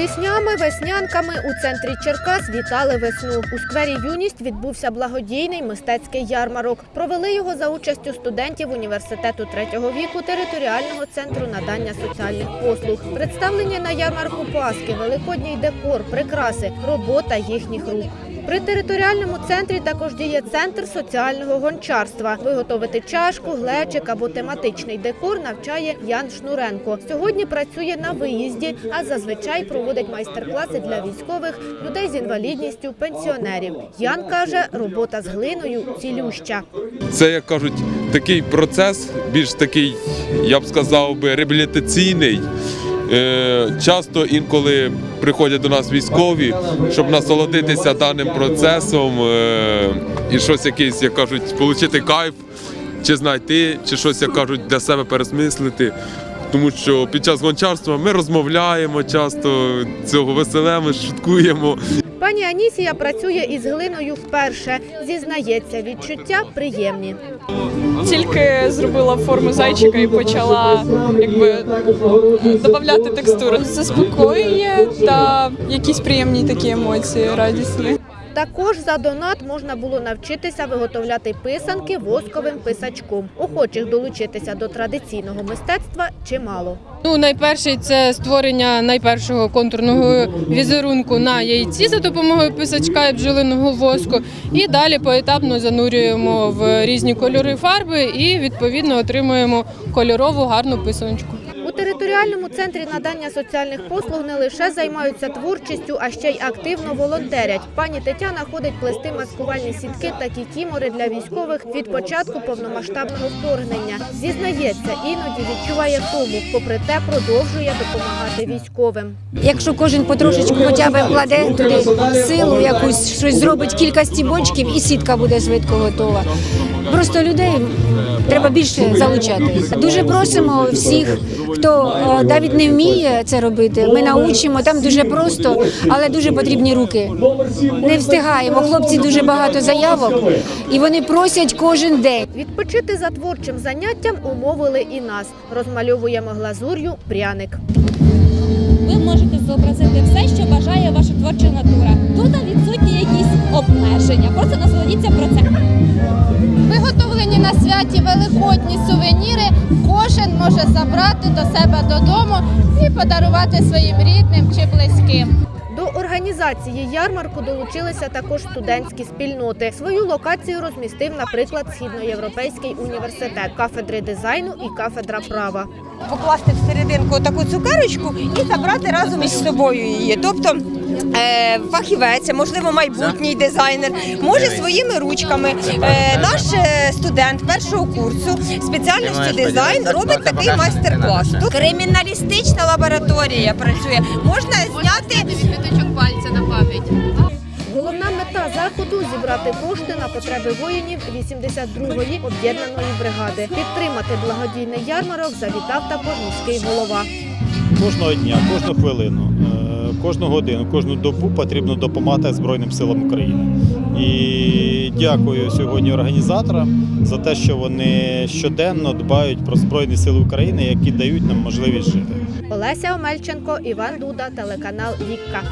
Піснями, веснянками у центрі Черкас вітали весну. У сквері Юність відбувся благодійний мистецький ярмарок. Провели його за участю студентів університету третього віку територіального центру надання соціальних послуг. Представлені на ярмарку паски, великодній декор, прикраси, робота їхніх рук. При територіальному центрі також діє центр соціального гончарства. Виготовити чашку, глечик або тематичний декор навчає Ян Шнуренко. Сьогодні працює на виїзді, а зазвичай проводить майстер-класи для військових, людей з інвалідністю, пенсіонерів. Ян каже, робота з глиною цілюща. Це, як кажуть, такий процес, більш такий, я б сказав би, реабілітаційний. Е, Часто інколи приходять до нас військові, щоб насолодитися даним процесом е, і щось якесь, як кажуть, отримати кайф, чи знайти, чи щось, як кажуть, для себе пересмислити. Тому що під час гончарства ми розмовляємо часто, цього веселемо, шуткуємо. Пані Анісія працює із глиною вперше. Зізнається, відчуття приємні. Тільки зробила форму зайчика і почала якби додати текстури. Заспокоює та якісь приємні такі емоції, радісні. Також за донат можна було навчитися виготовляти писанки восковим писачком. Охочих долучитися до традиційного мистецтва чимало. Ну, найперший це створення найпершого контурного візерунку на яйці за допомогою писачка і бджолиного воску. І далі поетапно занурюємо в різні кольори фарби і відповідно отримуємо кольорову гарну писаночку. Територіальному центрі надання соціальних послуг не лише займаються творчістю, а ще й активно волонтерять. Пані Тетяна ходить плести маскувальні сітки та кікімори для військових від початку повномасштабного вторгнення. Зізнається, іноді відчуває втому, попри те продовжує допомагати військовим. Якщо кожен потрошечку хоча б вкладе туди силу, якусь щось зробить кілька стібочків, і сітка буде швидко готова. Просто людей треба більше залучати. Дуже просимо всіх, хто е, навіть не вміє це робити. Ми научимо там дуже просто, але дуже потрібні руки. Не встигаємо. Хлопці дуже багато заявок, і вони просять кожен день. Відпочити за творчим заняттям умовили і нас. Розмальовуємо глазур'ю пряник. Ви можете зобразити все, що бажає ваша творча натура. Тут відсутні якісь обмеження. Просто насолодіться процесом. Виготовлені на святі великодні сувеніри кожен може забрати до себе додому і подарувати своїм рідним чи близьким. До організації ярмарку долучилися також студентські спільноти. Свою локацію розмістив, наприклад, Східноєвропейський університет, кафедри дизайну і кафедра права. покласти всерединку таку цукерочку і забрати разом із собою її. Тобто фахівець, можливо, майбутній дизайнер, може своїми ручками. Е, наш е, студент першого курсу спеціальністю дизайн робить такий майстер-клас. Тут криміналістична лабораторія працює. Можна зняти Відбиточок пальця на пам'ять. Головна мета заходу зібрати кошти на потреби воїнів 82-ї об'єднаної бригади. Підтримати благодійний ярмарок завітав також міський голова. Кожного дня, кожну хвилину, е, кожну годину, кожну добу потрібно допомагати Збройним силам України. І дякую сьогодні організаторам за те, що вони щоденно дбають про Збройні Сили України, які дають нам можливість жити. Олеся Омельченко, Іван Дуда, телеканал Вікка.